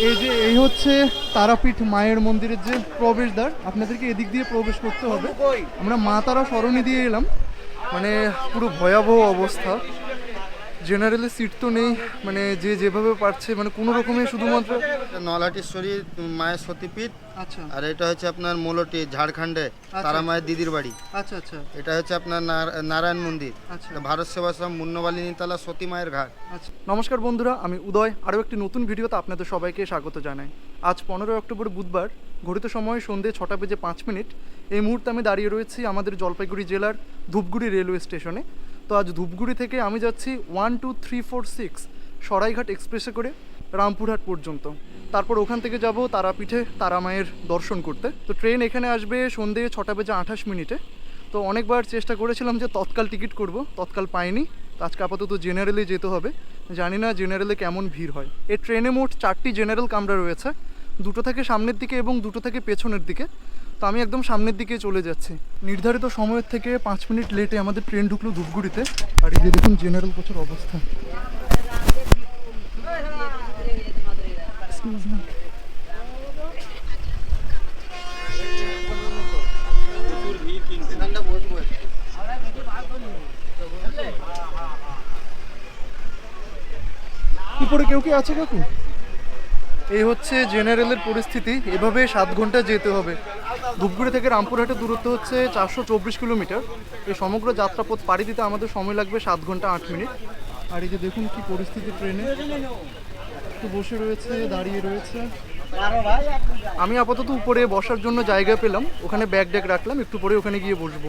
এই যে এই হচ্ছে তারাপীঠ মায়ের মন্দিরের যে প্রবেশদ্বার আপনাদেরকে এদিক দিয়ে প্রবেশ করতে হবে। আমরা মা তারা স্মরণে দিয়ে এলাম। মানে পুরো ভয়াবহ অবস্থা। জেনারেলি সিট তো নেই মানে যে যেভাবে পারছে মানে কোনো রকমের শুধুমাত্র নলাটেশ্বরী মায়ের সতীপীঠ। আচ্ছা। আর এটা হচ্ছে আপনার মোলটি ঝাড়খণ্ডে তারা মায়ের দিদির বাড়ি। আচ্ছা আচ্ছা। এটা হচ্ছে আপনার নারায়ণ মন্দির। আচ্ছা। ভারত সেবাশ্রম মুন্নবালিনীতলা সতী মায়ের ঘাট। আচ্ছা। নমস্কার বন্ধুরা আমি উদয়। আরও একটি নতুন ভিডিওতে আপনাদের সবাইকে স্বাগত জানাই। আজ পনেরোই অক্টোবর বুধবার ঘড়িত সময় সন্ধে ছটা বেজে পাঁচ মিনিট। এই মুহূর্তে আমি দাঁড়িয়ে রয়েছি আমাদের জলপাইগুড়ি জেলার ধূপগুড়ি রেলওয়ে স্টেশনে। তো আজ ধূপগুড়ি থেকে আমি যাচ্ছি one two three four six Saraighat এক্সপ্রেসে করে রামপুরহাট পর্যন্ত। তারপর ওখান থেকে যাব তারাপীঠে তারামায়ের দর্শন করতে। তো ট্রেন এখানে আসবে সন্ধে ছটা বেজে আঠাশ মিনিটে। তো অনেকবার চেষ্টা করেছিলাম যে তৎকাল টিকিট করব, তৎকাল পাইনি। আজকে আপাতত জেনারেলে যেতে হবে। জানি না জেনারেলে কেমন ভিড় হয়। এই ট্রেনে মোট চারটি জেনারেল কামরা রয়েছে। দুটো থেকে সামনের দিকে এবং দুটো থেকে পেছনের দিকে। তো আমি একদম সামনের দিকে চলে যাচ্ছি। নির্ধারিত সময়ের থেকে পাঁচ মিনিট লেটে আমাদের ট্রেন ঢুকলো ধূপগুড়িতে। আর এই যে দেখুন জেনারেল কোচের অবস্থা. উপরে কেউ কি আছে কাকু এই হচ্ছে জেনারেলের পরিস্থিতি। এভাবে সাত ঘণ্টা যেতে হবে। ধূপগুড়ি থেকে রামপুরহাটের দূরত্ব হচ্ছে চারশো চব্বিশ কিলোমিটার। এই সমগ্র যাত্রাপথ পাড়ি দিতে আমাদের সময় লাগবে সাত ঘণ্টা আট মিনিট। আর এই যে দেখুন কি পরিস্থিতি ট্রেনে। একটু বসে রয়েছে, দাঁড়িয়ে রয়েছে। আমি আপাতত উপরে বসার জন্য জায়গা পেলাম। ওখানে ব্যাগ ড্যাগ রাখলাম, একটু পরে ওখানে গিয়ে বসবো।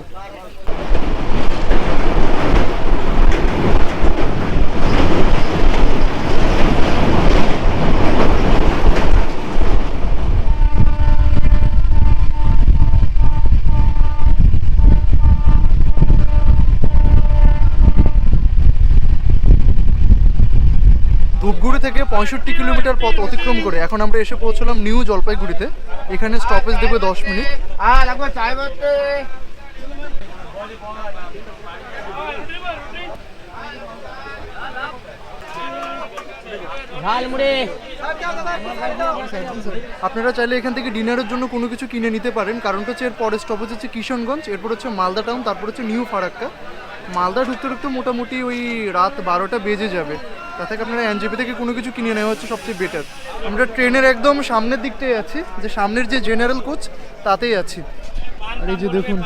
ধূপগুড়ি থেকে পঁয়ষট্টি কিলোমিটার পথ অতিক্রম করে এখন আমরা এসে পৌঁছলাম নিউ জলপাইগুড়িতে। এখানে স্টপেজ দেবে দশ মিনিট। আপনারা চাইলে এখান থেকে ডিনারের জন্য কোনো কিছু কিনে নিতে পারেন। কারণ হচ্ছে এর পরের স্টপেজ হচ্ছে কিশনগঞ্জ এরপর হচ্ছে মালদা টাউন তারপর হচ্ছে নিউ ফারাক্কা। মালদা ঢুকতে ঢুকতে মোটামুটি ওই রাত বারোটা বেজে যাবে। তা থেকে আপনারা এনজেপি থেকে কোনো কিছু কিনে নেওয়া হচ্ছে সবচেয়ে বেটার আমরা ট্রেনের একদম সামনের দিকটাই আছি যে সামনের যে জেনারেল কোচ তাতেই আছি। আর এই যে দেখুন।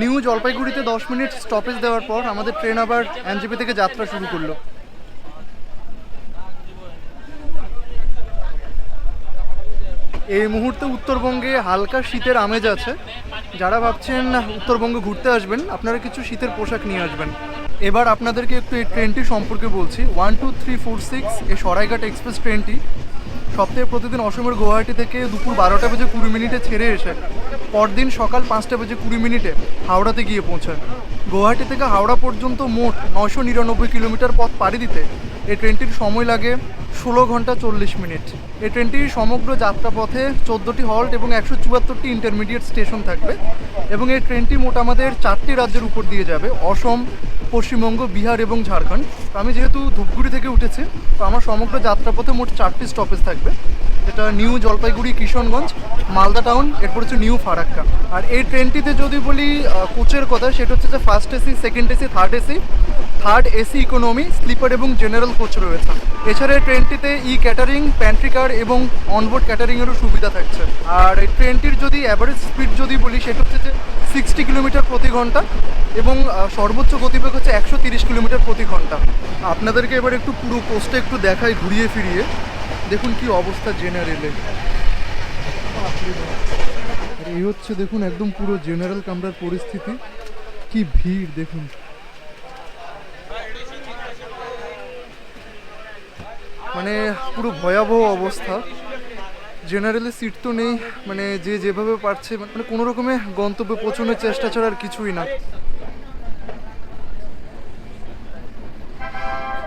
নিউ জলপাইগুড়িতে দশ মিনিট স্টপেজ দেওয়ার পর আমাদের ট্রেন আবার এনজেপি থেকে যাত্রা শুরু করল। এই মুহূর্তে উত্তরবঙ্গে হালকা শীতের আমেজ আছে। যারা ভাবছেন উত্তরবঙ্গে ঘুরতে আসবেন, আপনারা কিছু শীতের পোশাক নিয়ে আসবেন। এবার আপনাদেরকে একটু এই ট্রেনটি সম্পর্কে বলছি। One, two, three, four, six, এই সরাইঘাট এক্সপ্রেস ট্রেনটি সপ্তাহে প্রতিদিন অসমের গুয়াহাটি থেকে দুপুর বারোটা বেজে কুড়ি মিনিটে ছেড়ে এসে, পরদিন সকাল পাঁচটা বেজে কুড়ি মিনিটে হাওড়াতে গিয়ে পৌঁছায়। গুয়াহাটি থেকে হাওড়া পর্যন্ত মোট নশো নিরানব্বই কিলোমিটার পথ পাড়ি দিতে এই ট্রেনটির সময় লাগে ষোলো ঘণ্টা চল্লিশ মিনিট। এই ট্রেনটির সমগ্র যাত্রাপথে চোদ্দোটি হল্ট এবং একশো চুয়াত্তরটি ইন্টারমিডিয়েট স্টেশন থাকবে এবং এই ট্রেনটি মোট আমাদের চারটি রাজ্যের উপর দিয়ে যাবে, অসম, পশ্চিমবঙ্গ, বিহার এবং ঝাড়খণ্ড। আমি যেহেতু ধূপগুড়ি থেকে উঠেছি, তো আমার সমগ্র যাত্রাপথে মোট চারটি স্টপেজ থাকবে। এটা নিউ জলপাইগুড়ি কিশনগঞ্জ, মালদা টাউন, এরপর হচ্ছে নিউ ফারাক্কা। আর এই ট্রেনটিতে যদি বলি কোচের কথা, সেটা হচ্ছে যে first AC second AC third AC third AC economy sleeper এবং জেনারেল কোচ রয়েছে। এছাড়া এই ট্রেনটিতে ই ক্যাটারিং প্যান্ট্রি কার এবং অনবোর্ড ক্যাটারিংয়েরও সুবিধা থাকছে। আর এই ট্রেনটির যদি অ্যাভারেজ স্পিড যদি বলি, সেটা হচ্ছে যে সিক্সটি কিলোমিটার প্রতি ঘণ্টা এবং সর্বোচ্চ গতিবেগ হচ্ছে একশো তিরিশ কিলোমিটার প্রতি ঘণ্টা। আপনাদেরকে এবার একটু পুরো পোস্টে একটু দেখাই, ঘুরিয়ে ফিরিয়ে। দেখুন কি অবস্থা জেনারেলে এই হচ্ছে দেখুন একদম পুরো জেনারেল কামরার পরিস্থিতি। কি ভিড় দেখুন। মানে পুরো ভয়াবহ অবস্থা। জেনারেলে সিট তো নেই মানে যে যেভাবে পারছে মানে কোনো রকমে গন্তব্যে পৌঁছানোর চেষ্টা ছাড়া আর কিছুই না।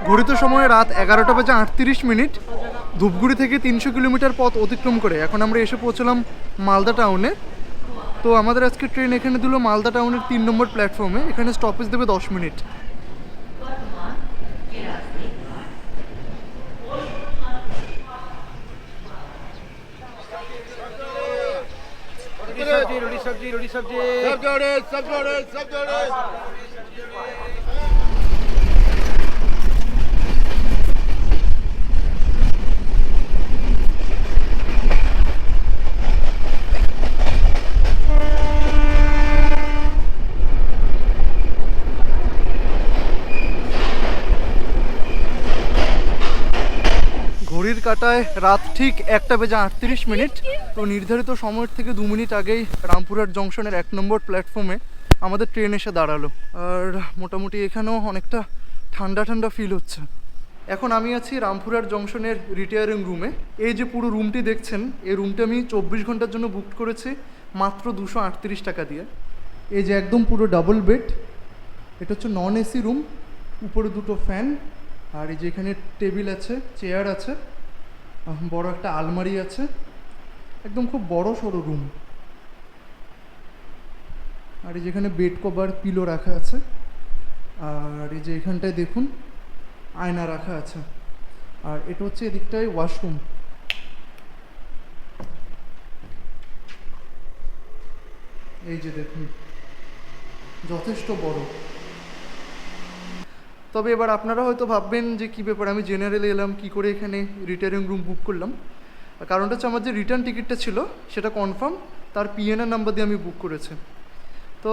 ঘড়িত সময় রাত এগারোটা বাজে আটত্রিশ মিনিট। ধূপগুড়ি থেকে তিনশো কিলোমিটার পথ অতিক্রম করে এখন আমরা এসে পৌঁছলাম মালদা টাউনে। তো আমাদের আজকে ট্রেন এখানে দিল মালদা টাউনের তিন নম্বর প্ল্যাটফর্মে এখানে স্টপেজ দেবে দশ মিনিট। সবজি রুটি সবজি রুটি সবজি। सब ঘড়ির কাটায় রাত ঠিক একটা বেজে আটত্রিশ মিনিট। তো নির্ধারিত সময়ের থেকে দু মিনিট আগেই রামপুরহাট জংশনের এক নম্বর প্ল্যাটফর্মে আমাদের ট্রেন এসে দাঁড়াল। আর মোটামুটি এখানেও অনেকটা ঠান্ডা ঠান্ডা ফিল হচ্ছে। এখন আমি আছি রামপুরহাট জংশনের রিটায়ারিং রুমে এই যে পুরো রুমটি দেখছেন, এই রুমটি আমি চব্বিশ ঘণ্টার জন্য বুক করেছি মাত্র দুশো আটত্রিশ টাকা দিয়ে। এই যে একদম পুরো ডাবল বেড এটা হচ্ছে নন এসি রুম উপরে দুটো ফ্যান আর এই যে এখানে টেবিল আছে চেয়ার আছে। বড় একটা আলমারি আছে। একদম খুব বড় সড়ো রুম আর এই যেখানে বেড কভার পিলো রাখা আছে। আর এই যে এখানটায় দেখুন, আয়না রাখা আছে। আর এটা হচ্ছে এদিকটায় ওয়াশরুম এই যে দেখুন, যথেষ্ট বড়। তবে এবার আপনারা হয়তো ভাববেন যে কী ব্যাপার, আমি জেনারেলে এলাম, কি করে এখানে রিটায়ারিং রুম বুক করলাম। কারণটা হচ্ছে আমার যে রিটার্ন টিকিটটা ছিল, সেটা কনফার্ম তার পিএনআর নাম্বার দিয়ে আমি বুক করেছি। তো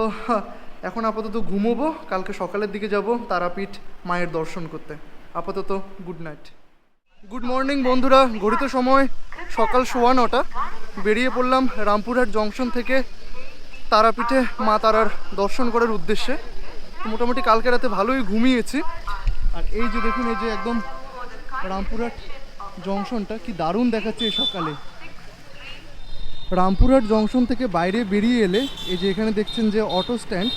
এখন আপাতত ঘুমোবো, কালকে সকালের দিকে যাব তারাপীঠ মায়ের দর্শন করতে। আপাতত গুড নাইট গুড মর্নিং বন্ধুরা, ঘড়িত সময় সকাল সোয়া নটা। বেরিয়ে পড়লাম রামপুরহাট জংশন থেকে তারাপীঠে মা তারার দর্শন করার উদ্দেশ্যে। মোটামুটি কালকে রাতে ভালোই ঘুমিয়েছি। আর এই যে দেখুন, এই যে একদম রামপুরহাট জংশনটা, কি দারুণ দেখাচ্ছে এই সকালে। রামপুরহাট জংশন থেকে বাইরে বেরিয়ে এলে, এই যে এখানে দেখছেন যে অটো স্ট্যান্ড,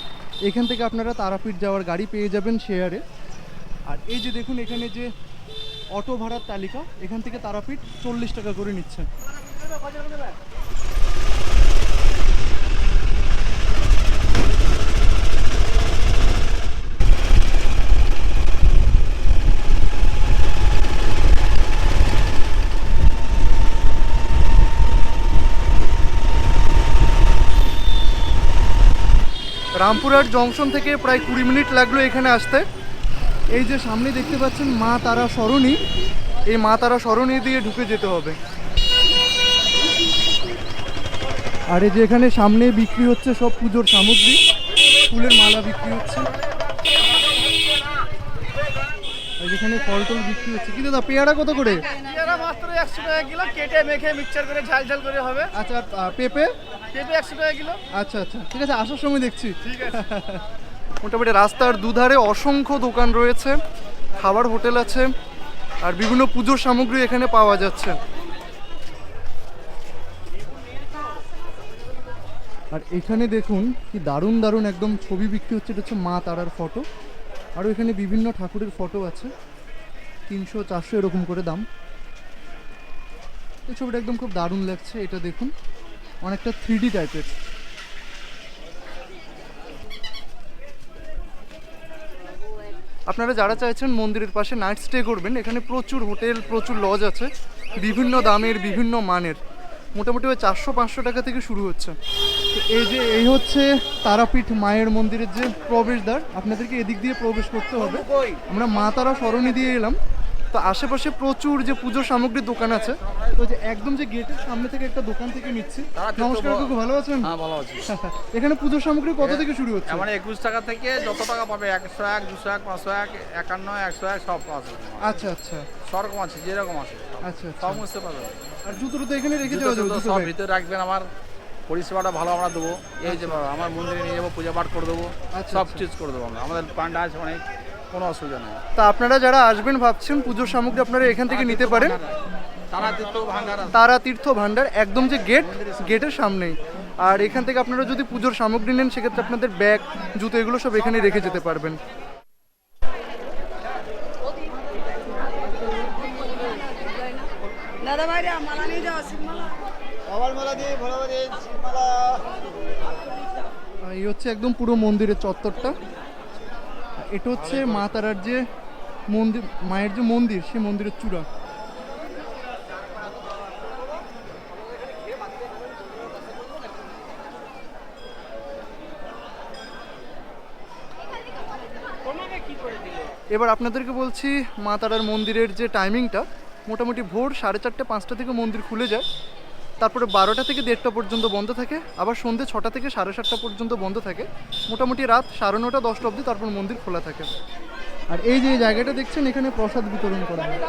এখান থেকে আপনারা তারাপীঠ যাওয়ার গাড়ি পেয়ে যাবেন শেয়ারে। আর এই যে দেখুন, এখানে যে অটো ভাড়ার তালিকা, এখান থেকে তারাপীঠ চল্লিশ টাকা করে নিচ্ছেন রামপুরহাট জংশন থেকে প্রায় কুড়ি মিনিট লাগল এখানে আসতে। এই যে সামনে দেখতে পাচ্ছেন মা তারা সরণি। এই মা তারা সরণি দিয়ে ঢুকে যেতে হবে। আর এই যে এখানে সামনে বিক্রি হচ্ছে সব পুজোর সামগ্রী। ফুলের মালা বিক্রি হচ্ছে। আর যেখানে ফল টল বিক্রি হচ্ছে। কি দাদা পেয়ারা কত করে? পেয়ারা মাত্র একশো টাকা কিলো। কেটে মেখে মিক্সচার করে ঝাল ঝাল করে হবে। আচ্ছা পেঁপে? পেঁপে একশো টাকা কিলো। আচ্ছা আচ্ছা। ঠিক আছে আসার সময় দেখছি। ঠিক আছে। মোটামুটি রাস্তার দুধারে অসংখ্য দোকান রয়েছে খাবার হোটেল আছে আর বিভিন্ন পুজোর সামগ্রী এখানে পাওয়া যাচ্ছে। আর এখানে দেখুন কি দারুণ দারুণ একদম ছবি বিক্রি হচ্ছে এটা হচ্ছে মা তারার ফটো। আরও এখানে বিভিন্ন ঠাকুরের ফটো আছে তিনশো চারশো এরকম করে দাম। এই ছবিটা একদম খুব দারুণ লাগছে এটা দেখুন। অনেকটা থ্রি ডি টাইপের আপনারা যারা চাইছেন মন্দিরের পাশে নাইট স্টে করবেন এখানে প্রচুর হোটেল প্রচুর লজ আছে বিভিন্ন দামের বিভিন্ন মানের। মোটামুটি ওই চারশো পাঁচশো টাকা থেকে শুরু হচ্ছে। তো এই যে এই হচ্ছে তারাপীঠ মায়ের মন্দিরের যে প্রবেশদ্বার আপনাদেরকে এদিক দিয়ে প্রবেশ করতে হবে। আমরা মা তারা সরণি দিয়ে এলাম। তো আশেপাশে প্রচুর যে পুজোর সামগ্রীর দোকান আছে। তো যে একদম যে গেটের সামনে থেকে একটা দোকান থেকে নিচ্ছি। নমস্কার খুব ভালো আছেন? হ্যাঁ ভালো আছি। এখানে পুজোর সামগ্রী কত থেকে শুরু হচ্ছে? মানে একুশ টাকা থেকে যত টাকা পাবে একশো এক দুশো এক পাঁচশো এক একান্ন একশো এক সব আছে আচ্ছা আচ্ছা। সরকম আছে যেরকম আছে। আচ্ছা আচ্ছা। সব বুঝতে পারবেন। আর জুতো তো এখানে রেখে যাওয়া যাবে সব ভিতরে রাখবেন আমার। পরিষেবাটা ভালো আমরা দেবো। এই যে বাবা, আমার মন্দিরে নিয়ে যাব পূজা পাঠ করে দেবো। আচ্ছা, সব আচ্ছা। চিজ করে দেবো আমরা। আমাদের পান্ডা আছে অনেক। কোনো অসুবিধা নেই। তা আপনারা যারা আসবেন ভাবছেন পুজোর সামগ্রী আপনারা এখান থেকে নিতে পারেন। তারা তীর্থ ভান্ডার একদম যে গেট গেটের সামনেই। আর এখান থেকে আপনারা যদি পুজোর সামগ্রী নেন সেক্ষেত্রে আপনাদের ব্যাগ জুতো এগুলো সব এখানে রেখে যেতে পারবেন। দাদা ভাইরা মালা নিয়ে যাও শিবমালা কপালমালা দিয়ে ভোলাবা শিবমালা এই হচ্ছে একদম পুরো মন্দিরের চত্বরটা। এটা হচ্ছে মা তারার যে মন্দির মায়ের যে মন্দির সেই মন্দিরের চূড়া। এবার আপনাদেরকে বলছি মা তারার মন্দিরের যে টাইমিংটা মোটামুটি ভোর সাড়ে চারটে পাঁচটা থেকে মন্দির খুলে যায়। তারপরে বারোটা থেকে দেড়টা পর্যন্ত বন্ধ থাকে, আবার সন্ধ্যে ছটা থেকে সাড়ে সাতটা পর্যন্ত বন্ধ থাকে। মোটামুটি রাত সাড়ে নটা, দশটা অবধি তারপর মন্দির খোলা থাকে। আর এই যে জায়গাটা দেখছেন, এখানে প্রসাদ বিতরণ করা হয়।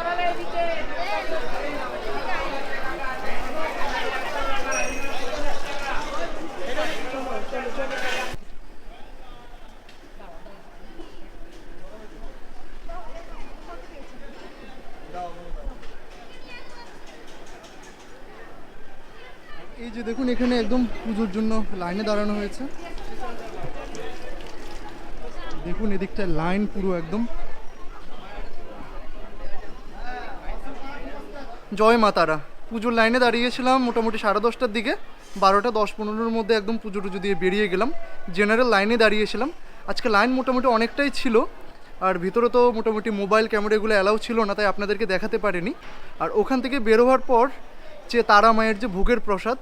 এই যে দেখুন, এখানে একদম পুজোর জন্য লাইনে দাঁড়ানো হয়েছে। দেখুন, এদিকটা লাইন পুরো একদম। জয় মাতারা পুজোর লাইনে দাঁড়িয়েছিলাম মোটামুটি সাড়ে দশটার দিকে। বারোটা দশ পনেরোর মধ্যে একদম পুজো টুজো দিয়ে বেরিয়ে গেলাম। জেনারেল লাইনে দাঁড়িয়েছিলাম। আজকে লাইন মোটামুটি অনেকটাই ছিল। আর ভিতরে তো মোটামুটি মোবাইল ক্যামেরা এগুলো অ্যালাউ ছিল না, তাই আপনাদেরকে দেখাতে পারিনি। আর ওখান থেকে বেরোবার পর যে তারা মায়ের যে ভোগের প্রসাদ,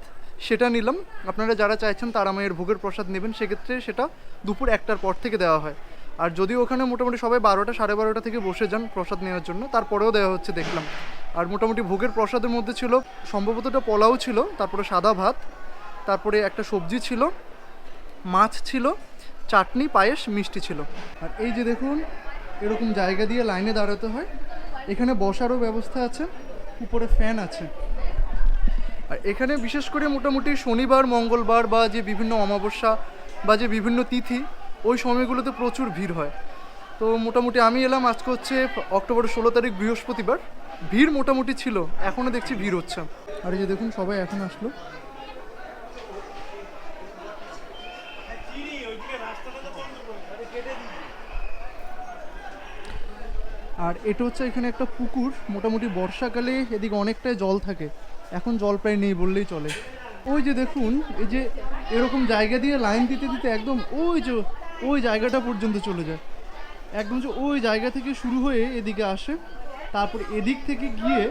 সেটা নিলাম। আপনারা যারা চাইছেন তারা মায়ের ভোগের প্রসাদ নেবেন, সেক্ষেত্রে সেটা দুপুর একটার পর থেকে দেওয়া হয়। আর যদি ওখানে মোটামুটি সবাই বারোটা, সাড়ে বারোটা থেকে বসে যান প্রসাদ নেওয়ার জন্য, তারপরেও দেওয়া হচ্ছে দেখলাম। আর মোটামুটি ভোগের প্রসাদের মধ্যে ছিল, সম্ভবত একটা পোলাও ছিল, তারপরে সাদা ভাত, তারপরে একটা সবজি ছিল, মাছ ছিল, চাটনি, পায়েস, মিষ্টি ছিল। আর এই যে দেখুন, এরকম জায়গা দিয়ে লাইনে দাঁড়াতে হয়। এখানে বসারও ব্যবস্থা আছে, উপরে ফ্যান আছে। আর এখানে বিশেষ করে মোটামুটি শনিবার, মঙ্গলবার বা যে বিভিন্ন অমাবস্যা বা যে বিভিন্ন তিথি, ওই সময়গুলোতে প্রচুর ভিড় হয়। তো মোটামুটি আমি এলাম আজকে হচ্ছে অক্টোবরের ষোলো তারিখ বৃহস্পতিবার। ভিড় মোটামুটি ছিল এখনও দেখছি ভিড় হচ্ছে। আর এই যে দেখুন, সবাই এখন আসলো। আর এটা হচ্ছে এখানে একটা পুকুর। মোটামুটি বর্ষাকালে এদিকে অনেকটাই জল থাকে। এখন জল প্রায় নেই বললেই চলে। ওই যে দেখুন, এই যে এরকম জায়গা দিয়ে লাইন দিতে দিতে একদম ওই যে, ওই জায়গাটা পর্যন্ত চলে যায়। একদম যে ওই জায়গা থেকে শুরু হয়ে এদিকে আসে, তারপর এদিক থেকে গিয়ে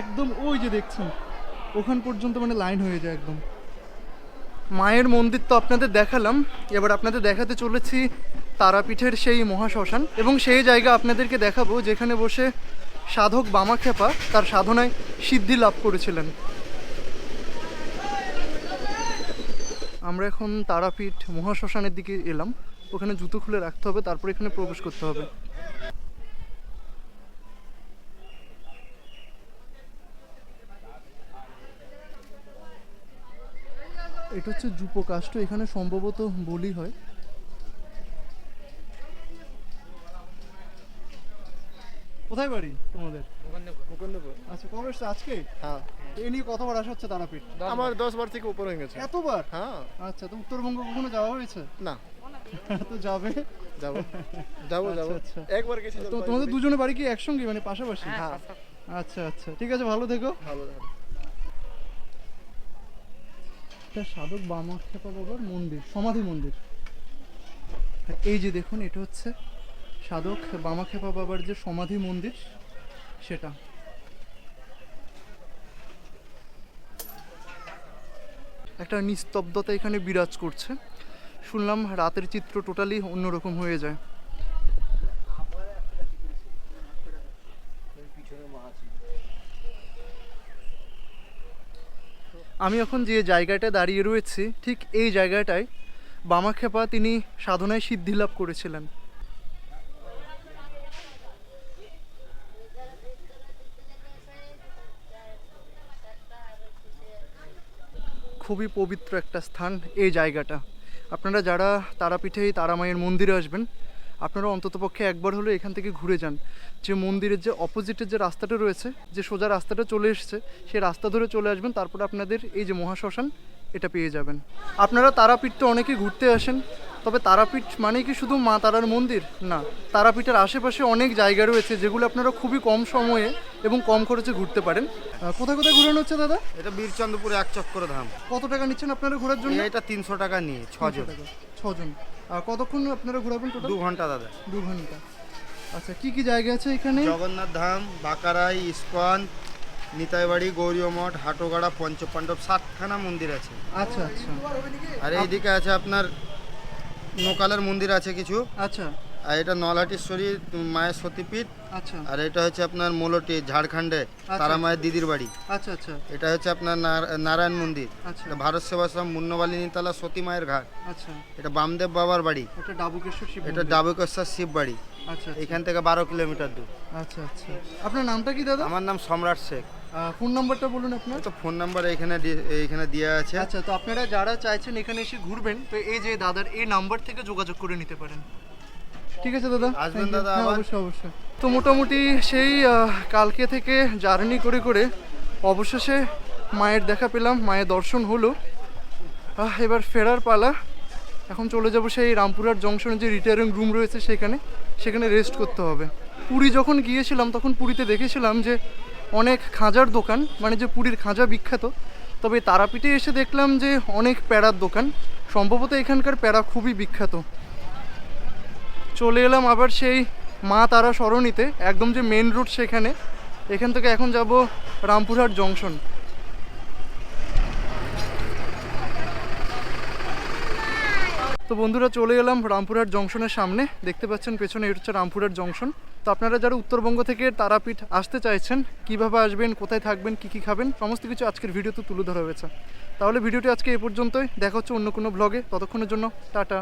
একদম ওই যে দেখছেন, ওখান পর্যন্ত মানে লাইন হয়ে যায় একদম। মায়ের মন্দির তো আপনাদের দেখালাম, এবার আপনাদের দেখাতে চলেছি তারাপীঠের সেই মহাশ্মশান এবং সেই জায়গা আপনাদেরকে দেখাবো যেখানে বসে সাধক বামাখ্যাপা তার সাধনায় সিদ্ধি লাভ করেছিলেন। আমরা এখন তারাপীঠ মহাশ্মশানের দিকে এলাম। ওখানে জুতো খুলে রাখতে হবে, তারপর এখানে প্রবেশ করতে হবে। এটা হচ্ছে জুপো কাষ্ট এখানে সম্ভবত বলি হয় কোথায় বাড়ি তোমাদের? আচ্ছা কবে এসছো? আজকে? হ্যাঁ। এই নিয়ে কতবার আসা হচ্ছে তারাপীঠ। আমার দশ বার থেকে উপর হয়ে গেছে। এতবার? হ্যাঁ। আচ্ছা তো উত্তরবঙ্গ কখনো যাওয়া হয়েছে? না। তো যাবে? যাব। যাব আচ্ছা, যাব। আচ্ছা। একবার গেছি তো তোমাদের দুজনে বাড়ি কি একসঙ্গে মানে পাশাপাশি? হ্যাঁ আচ্ছা আচ্ছা। ঠিক আছে ভালো থেকো। ভালো ভালো এটা সাধক বামাখ্যাপা বাবার মন্দির সমাধি মন্দির। আর এই যে দেখুন এটা হচ্ছে সাধক বামাখ্যাপা বাবার যে সমাধি মন্দির, সেটা। একটা নিস্তব্ধতা এখানে বিরাজ করছে। শুনলাম রাতের চিত্র টোটালি অন্যরকম হয়ে যায়। আমি এখন যে জায়গাটায় দাঁড়িয়ে রয়েছি, ঠিক এই জায়গাটায় বামাখ্যাপা তিনি সাধনায় সিদ্ধি লাভ করেছিলেন। খুবই পবিত্র একটা স্থান এই জায়গাটা। আপনারা যারা তারাপীঠে তারামায়ের মন্দিরে আসবেন আপনারা অন্ততপক্ষে একবার হলে এখান থেকে ঘুরে যান। যে মন্দিরের যে অপোজিটের যে রাস্তাটা রয়েছে যে সোজা রাস্তাটা চলে এসেছে সেই রাস্তা ধরে চলে আসবেন তারপরে আপনাদের এই যে মহাশ্মশান এটা পেয়ে যাবেন। আপনারা তারাপীঠ তো অনেকে ঘুরতে আসেন তবে তারাপীঠ মানে কি শুধু মা তারার মন্দির? না তারাপীঠের আশেপাশে অনেক জায়গা রয়েছে যেগুলো আপনারা খুবই কম সময়ে এবং কম খরচে ঘুরতে পারেন। কোথায় কোথায় ঘুরানো হচ্ছে দাদা? এটা বীরচন্দ্রপুর এক চক্কর ধাম। কত টাকা নিচ্ছেন আপনারা ঘোরার জন্য? এটা তিনশো টাকা নিয়ে ছজন। ছজন। কতক্ষণ আপনারা ঘোরাবেন টোটাল দু ঘণ্টা দাদা। দু ঘণ্টা। আচ্ছা কি কি জায়গা আছে এখানে? জগন্নাথ ধাম বাকারাই ইস্কন নিতাইবাড়ি গৌরীয় মঠ হাটোগাড়া পঞ্চপাণ্ডব সাতখানা মন্দির আছে। আচ্ছা আচ্ছা। আর এইদিকে আছে আপনার নোকালের মন্দির আছে কিছু। আচ্ছা। আর এটা নলাটেশ্বরী মায়ের সতীপীঠ। আচ্ছা। আর এটা হচ্ছে আপনার মোলটি ঝাড়খণ্ডে তারা মায়ের দিদির বাড়ি। আচ্ছা আচ্ছা। এটা হচ্ছে আপনার নারায়ণ মন্দির। আচ্ছা। এটা ভারত সেবাশ্রম মুন্নবালিনীতলা সতী মায়ের ঘাট। আচ্ছা। এটা বামদেব বাবার বাড়ি। এটা ডাবুকেশ্বর শিব এটা ডাবুকেশ্বর শিব বাড়ি। আচ্ছা আচ্ছা, এখান থেকে বারো কিলোমিটার দূর। আচ্ছা আচ্ছা। আপনার নামটা কি দাদা? আমার নাম সম্রাট শেখ। ফোন নাম্বারটা বলুন আপনার। তো ফোন নাম্বার এখানে এইখানে দেওয়া আছে। আচ্ছা তো আপনারা যারা চাইছেন এখানে এসে ঘুরবেন তো এই যে দাদার এই নাম্বার থেকে যোগাযোগ করে নিতে পারেন। ঠিক আছে দাদা? আসবেন দাদা হ্যাঁ, অবশ্যই অবশ্যই। তো মোটামুটি সেই কালকে থেকে জার্নি করে করে অবশেষে মায়ের দেখা পেলাম মায়ের দর্শন হলো। এবার ফেরার পালা। এখন চলে যাব সেই রামপুরহাট জংশনে যে রিটায়ারিং রুম রয়েছে সেখানে। সেখানে রেস্ট করতে হবে। পুরী যখন গিয়েছিলাম তখন পুরীতে দেখেছিলাম যে অনেক খাঁজার দোকান মানে যে পুরীর খাঁজা বিখ্যাত। তবে তারাপীঠে এসে দেখলাম যে অনেক প্যাড়ার দোকান। সম্ভবত এখানকার প্যাড়া খুবই বিখ্যাত। চলে এলাম আবার সেই মা তারা সরণিতে, একদম যে মেন রুট সেখানে। এখান থেকে এখন যাব রামপুরহাট জংশন তো বন্ধুরা, চলে এলাম রামপুরহাট জংশনের সামনে। দেখতে পাচ্ছেন পেছনে এটা হচ্ছে রামপুরহাট জংশন তো আপনারা যারা উত্তরবঙ্গ থেকে তারাপীঠ আসতে চাইছেন, কীভাবে আসবেন, কোথায় থাকবেন, কি কি খাবেন, সমস্ত কিছু আজকের ভিডিওতে তুলে ধরা হয়েছে। তাহলে ভিডিওটি আজকে এ পর্যন্তই। দেখা হচ্ছে অন্য কোনো ব্লগে ততক্ষণের জন্য, টাটা।